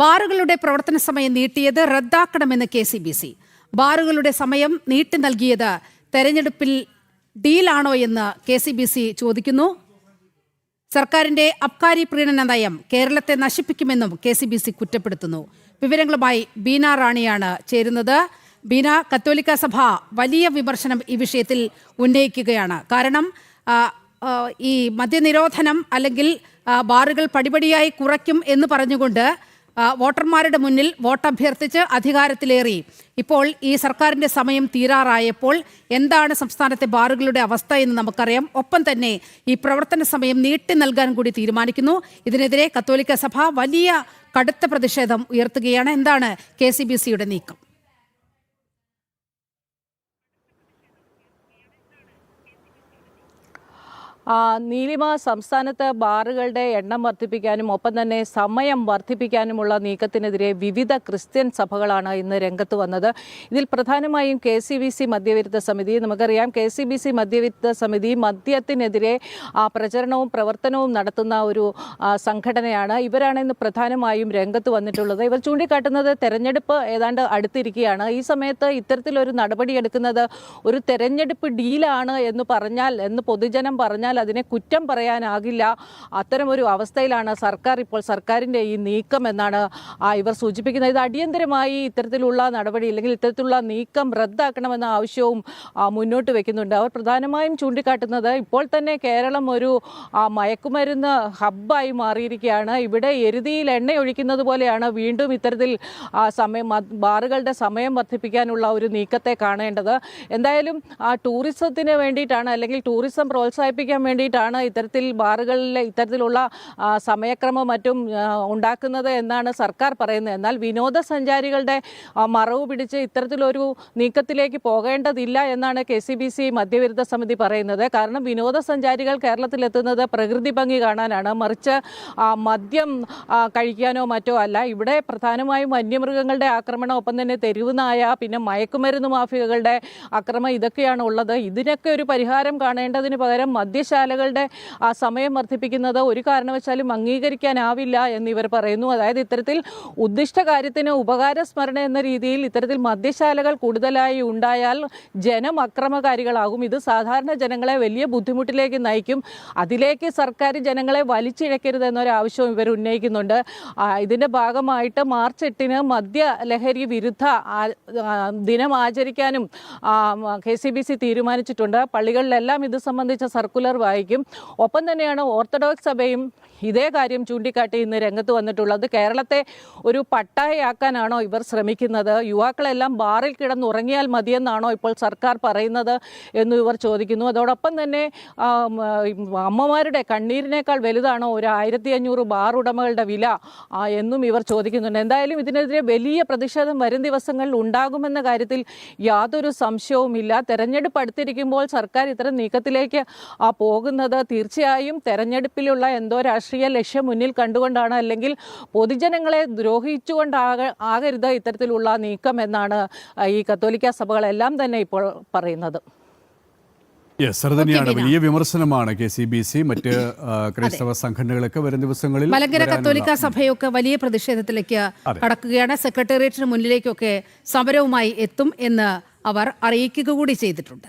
ബാറുകളുടെ പ്രവർത്തന സമയം നീട്ടിയത് റദ്ദാക്കണമെന്ന് കെ സി ബി സി. ബാറുകളുടെ സമയം നീട്ടി നൽകിയത് തെരഞ്ഞെടുപ്പിൽ ഡീലാണോ എന്ന് കെ സി ബി സി ചോദിക്കുന്നു. സർക്കാരിന്റെ അബ്കാരി പ്രീണന നയം കേരളത്തെ നശിപ്പിക്കുമെന്നും കെ സി ബി സി കുറ്റപ്പെടുത്തുന്നു. വിവരങ്ങളുമായി ബീന റാണിയാണ് ചേരുന്നത്. ബീന കത്തോലിക്ക സഭ വലിയ വിമർശനം ഈ വിഷയത്തിൽ ഉന്നയിക്കുകയാണ്. കാരണം ഈ മദ്യനിരോധനം അല്ലെങ്കിൽ ബാറുകൾ പടിപടിയായി കുറയ്ക്കും എന്ന് പറഞ്ഞുകൊണ്ട് വോട്ടർമാരുടെ മുന്നിൽ വോട്ടഭ്യർത്ഥിച്ച് അധികാരത്തിലേറി. ഇപ്പോൾ ഈ സർക്കാരിന്റെ സമയം തീരാറായപ്പോൾ എന്താണ് സംസ്ഥാനത്തെ ബാറുകളുടെ അവസ്ഥ എന്ന് നമുക്കറിയാം. ഒപ്പം തന്നെ ഈ പ്രവർത്തന സമയം നീട്ടി നൽകാൻ കൂടി തീരുമാനിക്കുന്നു. ഇതിനെതിരെ കത്തോലിക്ക സഭ വലിയ കടുത്ത പ്രതിഷേധം ഉയർത്തുകയാണ്. എന്താണ് കെ നീക്കം? നീലിമ സംസ്ഥാനത്ത് ബാറുകളുടെ എണ്ണം വർദ്ധിപ്പിക്കാനും ഒപ്പം തന്നെ സമയം വർദ്ധിപ്പിക്കാനുമുള്ള നീക്കത്തിനെതിരെ വിവിധ ക്രിസ്ത്യൻ സഭകളാണ് ഇന്ന് രംഗത്ത് വന്നത്. ഇതിൽ പ്രധാനമായും കെ സി ബി സി മദ്യവിരുദ്ധ സമിതി നമുക്കറിയാം കെ സി ബി സി മദ്യവിരുദ്ധ സമിതി മദ്യത്തിനെതിരെ പ്രചരണവും പ്രവർത്തനവും നടത്തുന്ന ഒരു സംഘടനയാണ്. ഇവരാണ് ഇന്ന് പ്രധാനമായും രംഗത്ത് വന്നിട്ടുള്ളത്. ഇവർ ചൂണ്ടിക്കാട്ടുന്നത് തെരഞ്ഞെടുപ്പ് ഏതാണ്ട് അടുത്തിരിക്കുകയാണ്. ഈ സമയത്ത് ഇത്തരത്തിലൊരു നടപടിയെടുക്കുന്നത് ഒരു തെരഞ്ഞെടുപ്പ് ഡീലാണ് എന്ന് പറഞ്ഞാൽ എന്ന് പൊതുജനം പറഞ്ഞാൽ അതിനെ കുറ്റം പറയാനാകില്ല. അത്തരമൊരു അവസ്ഥയിലാണ് സർക്കാർ ഇപ്പോൾ സർക്കാരിന്റെ ഈ നീക്കം എന്നാണ് ഇവർ സൂചിപ്പിക്കുന്നത്. ഇത് അടിയന്തരമായി ഇത്തരത്തിലുള്ള നടപടി അല്ലെങ്കിൽ ഇത്തരത്തിലുള്ള നീക്കം റദ്ദാക്കണമെന്ന ആവശ്യവും മുന്നോട്ട് വെക്കുന്നുണ്ട്. അവർ പ്രധാനമായും ചൂണ്ടിക്കാട്ടുന്നത് ഇപ്പോൾ തന്നെ കേരളം ഒരു മയക്കുമരുന്ന് ഹബ്ബായി മാറിയിരിക്കുകയാണ്. ഇവിടെ എരുതിയിൽ എണ്ണ ഒഴിക്കുന്നത് പോലെയാണ് വീണ്ടും ഇത്തരത്തിൽ സമയം ബാറുകളുടെ സമയം വർദ്ധിപ്പിക്കാനുള്ള ഒരു നീക്കത്തെ കാണേണ്ടത്. എന്തായാലും ടൂറിസത്തിന് വേണ്ടിയിട്ടാണ് അല്ലെങ്കിൽ ടൂറിസം പ്രോത്സാഹിപ്പിക്കാൻ വേണ്ടിയിട്ടാണ് ഇത്തരത്തിൽ ബാറുകളിലെ ഇത്തരത്തിലുള്ള സമയക്രമം മറ്റും ഉണ്ടാക്കുന്നത് എന്നാണ് സർക്കാർ പറയുന്നത്. എന്നാൽ വിനോദസഞ്ചാരികളുടെ മറവ് പിടിച്ച് ഇത്തരത്തിലൊരു നീക്കത്തിലേക്ക് പോകേണ്ടതില്ല എന്നാണ് കെ സി ബി സി മദ്യവിരുദ്ധ സമിതി പറയുന്നത്. കാരണം വിനോദസഞ്ചാരികൾ കേരളത്തിലെത്തുന്നത് പ്രകൃതി ഭംഗി കാണാനാണ്. മറിച്ച് മദ്യം കഴിക്കാനോ മറ്റോ അല്ല. ഇവിടെ പ്രധാനമായും വന്യമൃഗങ്ങളുടെ ആക്രമണം ഒപ്പം തന്നെ തെരുവ് നായ പിന്നെ മയക്കുമരുന്ന് മാഫിയകളുടെ ആക്രമണം ഇതൊക്കെയാണ് ഉള്ളത്. ഇതിനൊക്കെ ഒരു പരിഹാരം കാണേണ്ടതിന് പകരം മദ്യശാലകളുടെ ആ സമയം വർദ്ധിപ്പിക്കുന്നത് ഒരു കാരണവശാലും അംഗീകരിക്കാനാവില്ല ഇവർ പറയുന്നു. അതായത് ഇത്തരത്തിൽ ഉദ്ദിഷ്ട കാര്യത്തിന് ഉപകാര സ്മരണ എന്ന രീതിയിൽ ഇത്തരത്തിൽ മദ്യശാലകൾ കൂടുതലായി ഉണ്ടായാൽ ജനം അക്രമകാരികളാകും ഇത് സാധാരണ ജനങ്ങളെ വലിയ ബുദ്ധിമുട്ടിലേക്ക് നയിക്കും. അതിലേക്ക് സർക്കാർ ജനങ്ങളെ വലിച്ചിഴക്കരുത് എന്നൊരാവശ്യവും ഇവർ ഉന്നയിക്കുന്നുണ്ട്. ഇതിന്റെ ഭാഗമായിട്ട് മാർച്ച് എട്ടിന് മദ്യ ലഹരി വിരുദ്ധ ദിനം ആചരിക്കാനും കെ സി ബി സി തീരുമാനിച്ചിട്ടുണ്ട്. പള്ളികളിലെല്ലാം ഇത് സംബന്ധിച്ച സർക്കുലർ വായിക്കും. ഒപ്പം തന്നെയാണ് ഓർത്തഡോക്സ് സഭയും ഇതേ കാര്യം ചൂണ്ടിക്കാട്ടി ഇന്ന് രംഗത്ത് വന്നിട്ടുള്ളത്. കേരളത്തെ ഒരു പട്ടായയാക്കാനാണോ ഇവർ ശ്രമിക്കുന്നത്? യുവാക്കളെല്ലാം ബാറിൽ കിടന്നുറങ്ങിയാൽ മതിയെന്നാണോ ഇപ്പോൾ സർക്കാർ പറയുന്നത് എന്ന് ഇവർ ചോദിക്കുന്നു. അതോടൊപ്പം തന്നെ അമ്മമാരുടെ കണ്ണീരിനേക്കാൾ വലുതാണോ ഒരു ആയിരത്തി അഞ്ഞൂറ് ബാർ ഉടമകളുടെ വില എന്നും ഇവർ ചോദിക്കുന്നുണ്ട്. എന്തായാലും ഇതിനെതിരെ വലിയ പ്രതിഷേധം വരും ദിവസങ്ങളിൽ ഉണ്ടാകുമെന്ന കാര്യത്തിൽ യാതൊരു സംശയവുമില്ല. തെരഞ്ഞെടുപ്പ് അടുത്തിരിക്കുമ്പോൾ സർക്കാർ ഇത്തരം നീക്കത്തിലേക്ക് ആ, പോകുന്നത് തീർച്ചയായും തെരഞ്ഞെടുപ്പിലുള്ള എന്തോ രാഷ്ട്രീയ ലക്ഷ്യം മുന്നിൽ കണ്ടുകൊണ്ടാണ് അല്ലെങ്കിൽ പൊതുജനങ്ങളെ ദ്രോഹിച്ചുകൊണ്ടാക ആകരുത് ഇത്തരത്തിലുള്ള നീക്കം എന്നാണ് ഈ കത്തോലിക്ക സഭകളെല്ലാം തന്നെ ഇപ്പോൾ പറയുന്നത്. യെസ് അത് തന്നെയാണ്. വലിയ വിമർശനമാണ് കെ സി ബി സി മറ്റ് ക്രൈസ്തവ സംഘടനകളൊക്കെ വരും ദിവസങ്ങളിൽ മലങ്കര കത്തോലിക്ക സഭയൊക്കെ വലിയ പ്രതിഷേധത്തിലേക്ക് കടക്കുകയാണ്. സെക്രട്ടേറിയറ്റിന് മുന്നിലേക്കൊക്കെ സമരവുമായി എത്തും എന്ന് അവർ അറിയിക്കുക കൂടി ചെയ്തിട്ടുണ്ട്.